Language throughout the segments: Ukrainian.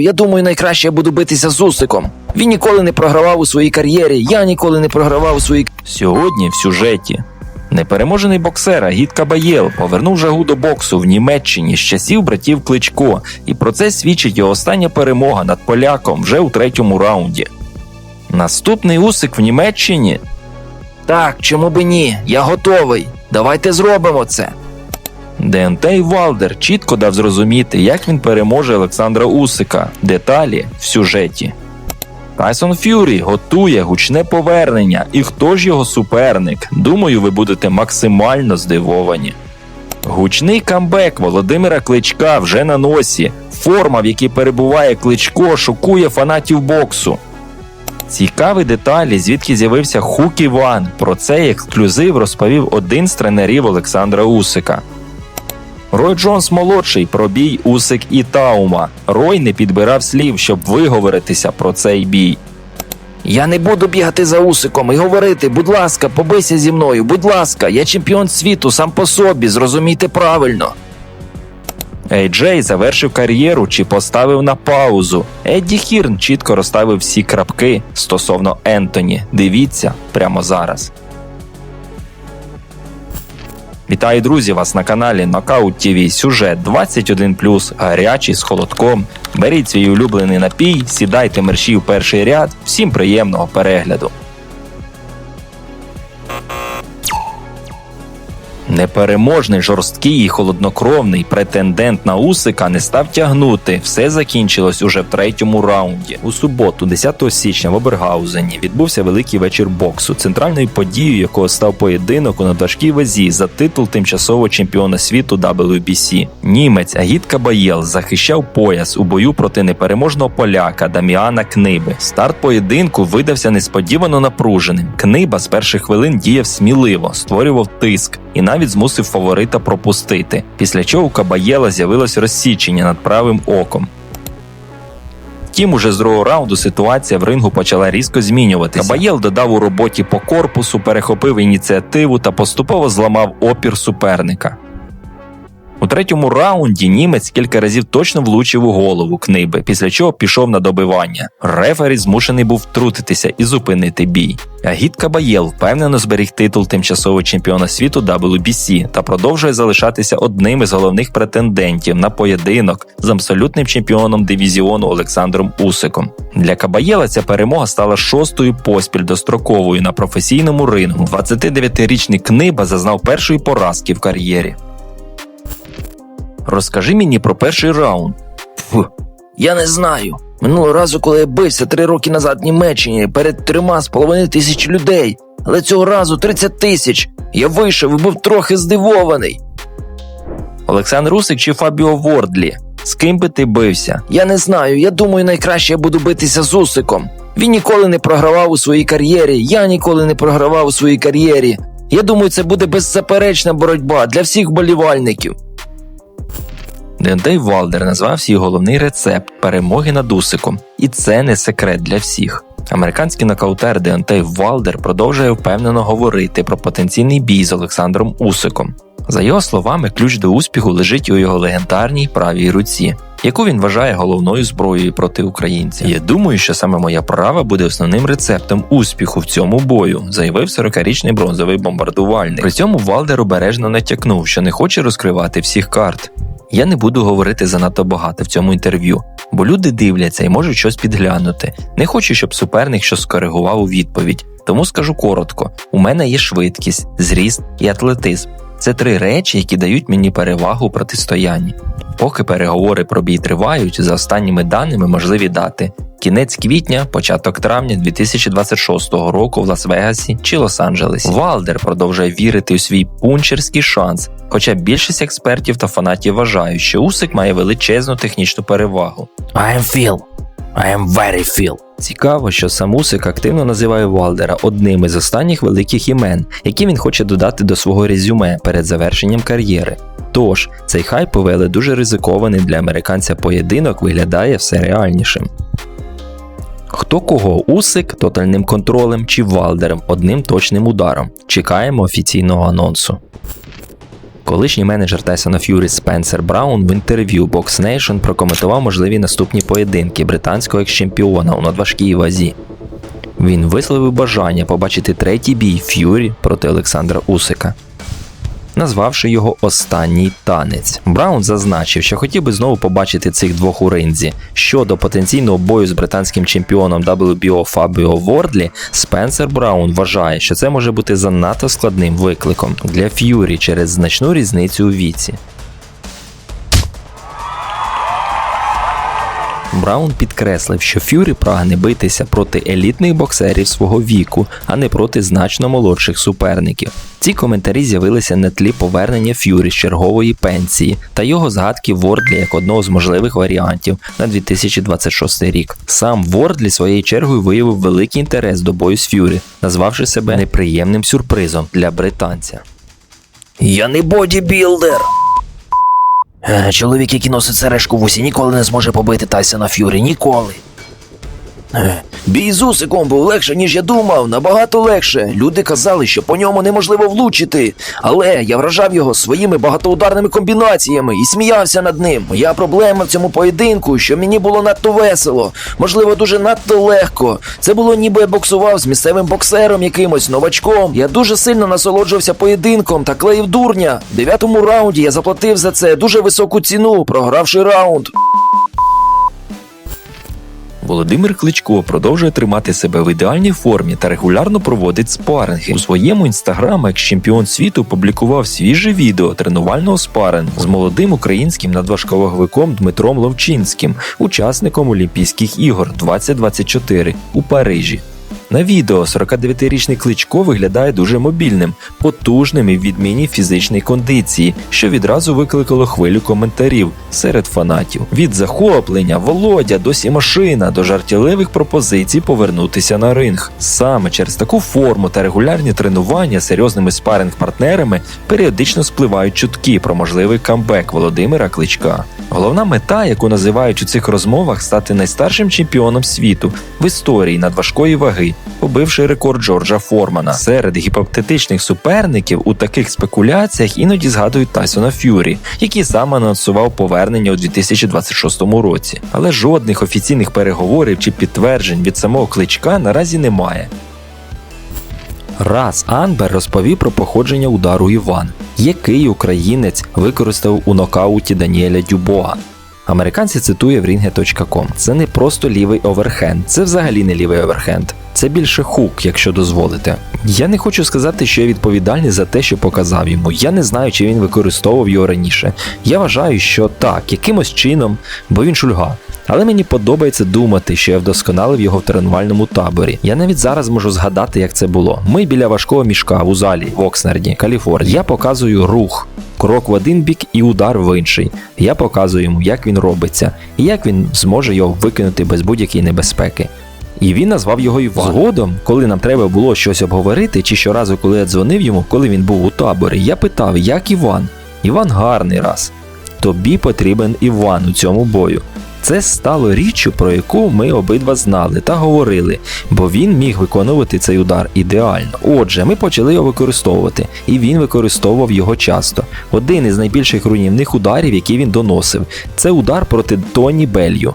Я думаю, найкраще я буду битися з Усиком. Він ніколи не програвав у своїй кар'єрі, я ніколи не програвав у своїй Сьогодні в сюжеті. Непереможений боксер Агіт Кабаєл повернув жагу до боксу в Німеччині з часів братів Кличко, і про це свідчить його остання перемога над поляком вже у третьому раунді. Наступний усик в Німеччині Так, чому би ні? Я готовий. Давайте зробимо це. Деонтей Валдер чітко дав зрозуміти, як він переможе Олександра Усика. Деталі в сюжеті. Тайсон Ф'юрі готує гучне повернення. І хто ж його суперник? Думаю, ви будете максимально здивовані. Гучний камбек Володимира Кличка вже на носі. Форма, в якій перебуває Кличко, шокує фанатів боксу. Цікаві деталі, звідки з'явився Хук Іван. Про цей ексклюзив розповів один з тренерів Олександра Усика. Рой Джонс молодший про бій Усик і Таума. Рой не підбирав слів, щоб виговоритися про цей бій. Я не буду бігати за Усиком і говорити, будь ласка, побийся зі мною, будь ласка, я чемпіон світу сам по собі, зрозумійте правильно. Ей-Джей завершив кар'єру чи поставив на паузу. Едді Хірн чітко розставив всі крапки стосовно Ентоні. Дивіться прямо зараз. Вітаю, друзі! Вас на каналі Нокаут TV. Сюжет 21+, гарячий з холодком. Беріть свій улюблений напій, сідайте мерщій в перший ряд. Всім приємного перегляду. Непереможний, жорсткий і холоднокровний претендент на Усика не став тягнути. Все закінчилось уже в третьому раунді. У суботу, 10 січня, в Обергаузені відбувся великий вечір боксу, центральною подією якого став поєдинок у надважкій вазі за титул тимчасового чемпіона світу WBC. Німець Агіт Кабаєл захищав пояс у бою проти непереможного поляка Даміана Книби. Старт поєдинку видався несподівано напруженим. Книба з перших хвилин діяв сміливо, створював тиск і навіть змусив фаворита пропустити. Після чого у Кабаєла з'явилось розсічення над правим оком. Втім, уже з другого раунду ситуація в рингу почала різко змінюватися. Кабаєл додав у роботі по корпусу, перехопив ініціативу та поступово зламав опір суперника. У третьому раунді німець кілька разів точно влучив у голову книби, після чого пішов на добивання. Рефері змушений був втрутитися і зупинити бій. Агіт Кабаєл впевнено зберіг титул тимчасового чемпіона світу WBC та продовжує залишатися одним із головних претендентів на поєдинок з абсолютним чемпіоном дивізіону Олександром Усиком. Для Кабаєла ця перемога стала шостою поспіль достроковою на професійному рингу. 29-річний книба зазнав першої поразки в кар'єрі. Розкажи мені про перший раунд. Фу, я не знаю. Минулого разу, коли я бився три роки назад в Німеччині перед трьома з половиною тисяч людей, але цього разу 30 тисяч. Я вийшов і був трохи здивований. Олександр Усик чи Фабіо Вордлі? З ким би ти бився? Я не знаю, я думаю, найкраще я буду битися з Усиком. Він ніколи не програвав у своїй кар'єрі, я ніколи не програвав у своїй кар'єрі. Я думаю, це буде беззаперечна боротьба для всіх болівальників. Дендей Валдер назвав свій головний рецепт перемоги над Усиком, і це не секрет для всіх. Американський нокаутер Деонтей Валдер продовжує впевнено говорити про потенційний бій з Олександром Усиком. За його словами, ключ до успіху лежить у його легендарній правій руці, яку він вважає головною зброєю проти українців. Я думаю, що саме моя права буде основним рецептом успіху в цьому бою, заявив 40-річний бронзовий бомбардувальник. При цьому Валдер обережно натякнув, що не хоче розкривати всіх карт. Я не буду говорити занадто багато в цьому інтерв'ю, бо люди дивляться і можуть щось підглянути. Не хочу, щоб суперник щось скоригував у відповідь. Тому скажу коротко: у мене є швидкість, зріст і атлетизм. Це три речі, які дають мені перевагу у протистоянні. Поки переговори про бій тривають, за останніми даними можливі дати кінець квітня, початок травня 2026 року в Лас-Вегасі чи Лос-Анджелесі. Валдер продовжує вірити у свій пунчерський шанс, хоча більшість експертів та фанатів вважають, що Усик має величезну технічну перевагу. I am Phil. I am very Phil. Цікаво, що сам Усик активно називає Валдера одним із останніх великих імен, які він хоче додати до свого резюме перед завершенням кар'єри. Тож, цей хайп повели дуже ризикований для американця поєдинок виглядає все реальнішим. Хто кого Усик тотальним контролем чи Валдером одним точним ударом? Чекаємо офіційного анонсу. Колишній менеджер Тайсона Ф'юрі Спенсер Браун в інтерв'ю Box Nation прокоментував можливі наступні поєдинки британського екс-чемпіона у надважкій вазі. Він висловив бажання побачити третій бій Ф'юрі проти Олександра Усика. Назвавши його останній танець, Браун зазначив, що хотів би знову побачити цих двох у ринзі. Щодо потенційного бою з британським чемпіоном WBO Фабіо Вордлі, Спенсер Браун вважає, що це може бути занадто складним викликом для Ф'юрі через значну різницю у віці. Браун підкреслив, що Ф'юрі прагне битися проти елітних боксерів свого віку, а не проти значно молодших суперників. Ці коментарі з'явилися на тлі повернення Ф'юрі з чергової пенсії та його згадки Вордлі як одного з можливих варіантів на 2026 рік. Сам Вордлі своєю чергою виявив великий інтерес до бою з Ф'юрі, назвавши себе неприємним сюрпризом для британця. Я не бодібілдер. Е, Чоловік, який носить сережку в усі, ніколи не зможе побити Тайсона Ф'юрі. Ніколи. Е, Бій з Усиком був легше, ніж я думав, набагато легше. Люди казали, що по ньому неможливо влучити. Але я вражав його своїми багатоударними комбінаціями і сміявся над ним. Моя проблема в цьому поєдинку, що мені було надто весело, можливо, дуже надто легко. Це було ніби я боксував з місцевим боксером якимось новачком. Я дуже сильно насолоджувався поєдинком та клеїв дурня. В дев'ятому раунді я заплатив за це дуже високу ціну, програвши раунд. Володимир Кличко продовжує тримати себе в ідеальній формі та регулярно проводить спаринги. У своєму інстаграмі як чемпіон світу публікував свіже відео тренувального спарингу з молодим українським надважковаговиком Дмитром Ловчинським, учасником Олімпійських ігор 2024 у Парижі. На відео 49-річний Кличко виглядає дуже мобільним, потужним і в відмінній фізичній кондиції, що відразу викликало хвилю коментарів серед фанатів. Від захоплення, Володя до Сімашина до жартівливих пропозицій повернутися на ринг. Саме через таку форму та регулярні тренування серйозними спаринг-партнерами періодично спливають чутки про можливий камбек Володимира Кличка. Головна мета, яку називають у цих розмовах, стати найстаршим чемпіоном світу в історії надважкої ваги, побивши рекорд Джорджа Формана. Серед гіпотетичних суперників у таких спекуляціях іноді згадують Тайсона Ф'юрі, який сам анонсував повернення у 2026 році. Але жодних офіційних переговорів чи підтверджень від самого кличка наразі немає. Раз Анбер розповів про походження удару Іван, який українець використав у нокауті Даніеля Дюбоа. Американці цитує в ringe.com. Це не просто лівий оверхенд, це взагалі не лівий оверхенд. Це більше хук, якщо дозволите. Я не хочу сказати, що я відповідальний за те, що показав йому. Я не знаю, чи він використовував його раніше. Я вважаю, що так, якимось чином, бо він шульга. Але мені подобається думати, що я вдосконалив його в тренувальному таборі. Я навіть зараз можу згадати, як це було. Ми біля важкого мішка у залі в Окснарді, Каліфорнія. Я показую рух, крок в один бік і удар в інший. Я показую йому, як він робиться, і як він зможе його викинути без будь-якої небезпеки. І він назвав його Іван. Згодом, коли нам треба було щось обговорити, чи щоразу, коли я дзвонив йому, коли він був у таборі, я питав, як Іван? Іван гарний раз. Тобі потрібен Іван у цьому бою. Це стало річчю, про яку ми обидва знали та говорили, бо він міг виконувати цей удар ідеально. Отже, ми почали його використовувати, і він використовував його часто. Один із найбільших руйнівних ударів, які він доносив, це удар проти Тоні Белью.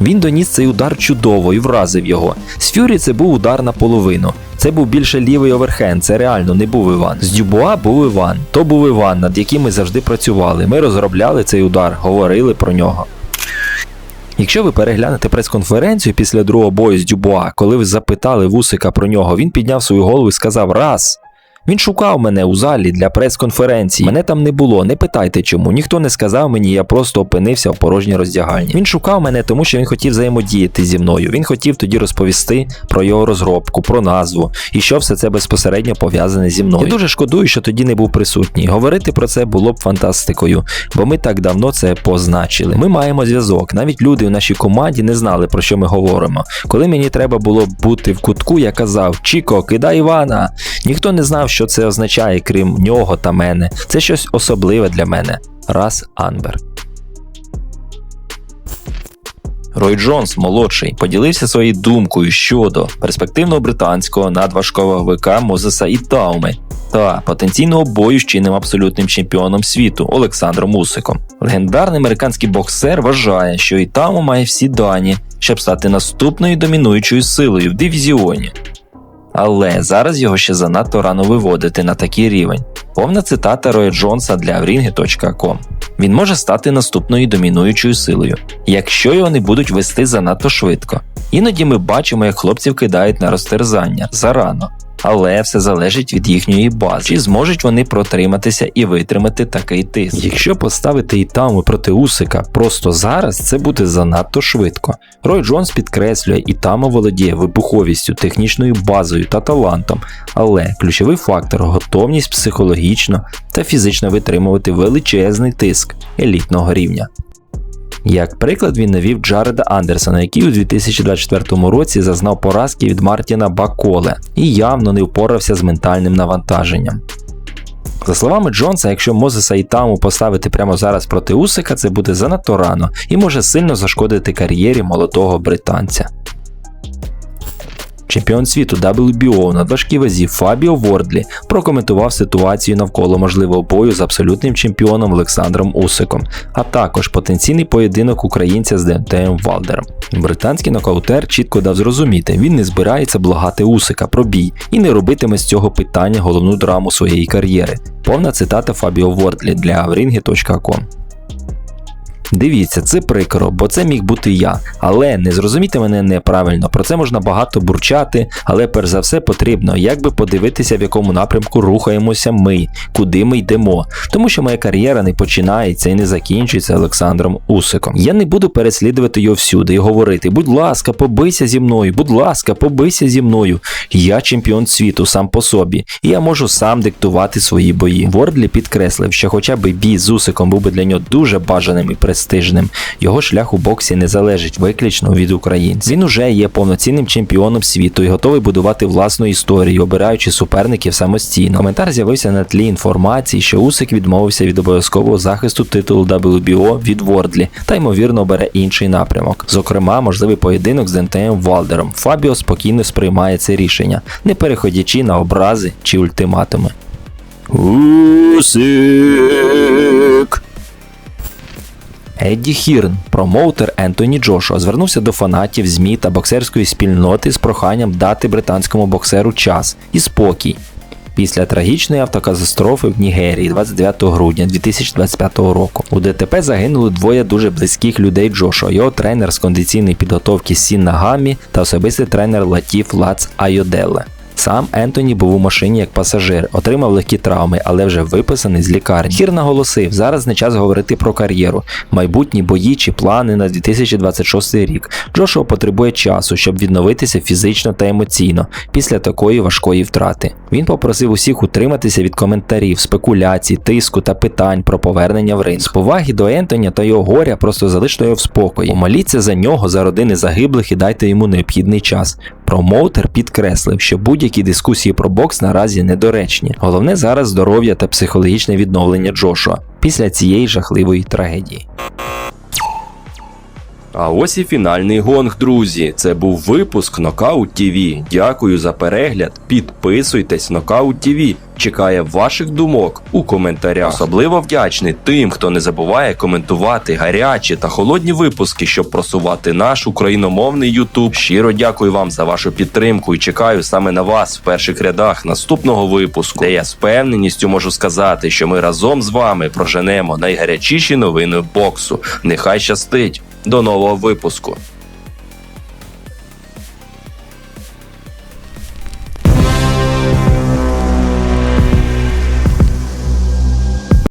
Він доніс цей удар чудово і вразив його. З Фюрі це був удар наполовину. Це був більше лівий оверхенд, це реально не був Іван. З Дюбуа був Іван. То був Іван, над яким ми завжди працювали. Ми розробляли цей удар, говорили про нього. Якщо ви переглянете прес-конференцію після другого бою з Дюбуа, коли ви запитали Вусика про нього, він підняв свою голову і сказав раз. Він шукав мене у залі для прес-конференції. Мене там не було, не питайте чому. Ніхто не сказав мені, я просто опинився в порожній роздягальні. Він шукав мене, тому що він хотів взаємодіяти зі мною. Він хотів тоді розповісти про його розробку, про назву і що все це безпосередньо пов'язане зі мною. Я дуже шкодую, що тоді не був присутній. Говорити про це було б фантастикою, бо ми так давно це позначили. Ми маємо зв'язок. Навіть люди в нашій команді не знали про що ми говоримо. Коли мені треба було бути в кутку, я казав: Чіко, кидай Івана. Ніхто не знав, що це означає, крім нього та мене. Це щось особливе для мене. Раз Анбер. Рой Джонс, молодший, поділився своєю думкою щодо перспективного британського надважкового вика Мозеса Ітауми. та потенційного бою з чинним абсолютним чемпіоном світу Олександром Усиком. Легендарний американський боксер вважає, що Ітамо має всі дані, щоб стати наступною домінуючою силою в дивізіоні. Але зараз його ще занадто рано виводити на такий рівень. Повна цитата Роя Джонса для врінги.com. Він може стати наступною домінуючою силою, якщо його не будуть вести занадто швидко. Іноді ми бачимо, як хлопців кидають на розтерзання зарано. Але все залежить від їхньої бази, чи зможуть вони протриматися і витримати такий тиск. Якщо поставити Ітаму проти Усика просто зараз, це буде занадто швидко. Рой Джонс підкреслює, Ітама володіє вибуховістю, технічною базою та талантом, але ключовий фактор готовність психологічно та фізично витримувати величезний тиск елітного рівня. Як приклад, він навів Джареда Андерсона, який у 2024 році зазнав поразки від Мартіна Баколе і явно не впорався з ментальним навантаженням. За словами Джонса, якщо Мозеса і Таму поставити прямо зараз проти Усика, це буде занадто рано і може сильно зашкодити кар'єрі молодого британця. Чемпіон світу WBO на важкій вазі Фабіо Вордлі прокоментував ситуацію навколо можливого бою з абсолютним чемпіоном Олександром Усиком, а також потенційний поєдинок українця з Дентеєм Валдером. Британський нокаутер чітко дав зрозуміти, він не збирається благати Усика про бій і не робитиме з цього питання головну драму своєї кар'єри. Повна цитата Фабіо Вордлі для avringi.com. Дивіться, це прикро, бо це міг бути я. Але не зрозумійте мене неправильно. Про це можна багато бурчати, але перш за все потрібно якби подивитися, в якому напрямку рухаємося ми, куди ми йдемо. Тому що моя кар'єра не починається і не закінчується Олександром Усиком. Я не буду переслідувати його всюди і говорити: будь ласка, побийся зі мною, будь ласка, побийся зі мною. Я чемпіон світу сам по собі, і я можу сам диктувати свої бої. Вордлі підкреслив, що хоча б бій з Усиком був би для нього дуже бажаним і престижним. Його шлях у боксі не залежить виключно від українців. Він уже є повноцінним чемпіоном світу і готовий будувати власну історію, обираючи суперників самостійно. Коментар з'явився на тлі інформації, що Усик відмовився від обов'язкового захисту титулу WBO від Вордлі та ймовірно обере інший напрямок. Зокрема, можливий поєдинок з Дентеєм Валдером. Фабіо спокійно сприймає це рішення, не переходячи на образи чи ультиматуми. Усик! Едді Хірн, промоутер Ентоні Джошуа, звернувся до фанатів ЗМІ та боксерської спільноти з проханням дати британському боксеру час і спокій. Після трагічної автокатастрофи в Нігерії 29 грудня 2025 року у ДТП загинули двоє дуже близьких людей Джошуа, його тренер з кондиційної підготовки Сін Нагамі та особистий тренер Латіф Лац Айоделе. Сам Ентоні був у машині як пасажир, отримав легкі травми, але вже виписаний з лікарні. Хір наголосив, зараз не час говорити про кар'єру, майбутні бої чи плани на 2026 рік. Джошуа потребує часу, щоб відновитися фізично та емоційно після такої важкої втрати. Він попросив усіх утриматися від коментарів, спекуляцій, тиску та питань про повернення в ринг. З поваги до Ентоні та його горя просто залиште його в спокої. Помоліться за нього, за родини загиблих і дайте йому необхідний час. Промоутер підкреслив, що будь-які дискусії про бокс наразі недоречні. Головне зараз здоров'я та психологічне відновлення Джошуа після цієї жахливої трагедії. А ось і фінальний гонг, друзі. Це був випуск Нокаут ТВ. Дякую за перегляд. Підписуйтесь Нокаут ТВ. Чекає ваших думок у коментарях. Особливо вдячний тим, хто не забуває коментувати гарячі та холодні випуски, щоб просувати наш україномовний Ютуб. Щиро дякую вам за вашу підтримку і чекаю саме на вас в перших рядах наступного випуску, де я з певненістю можу сказати, що ми разом з вами проженемо найгарячіші новини боксу. Нехай щастить! До нового випуску.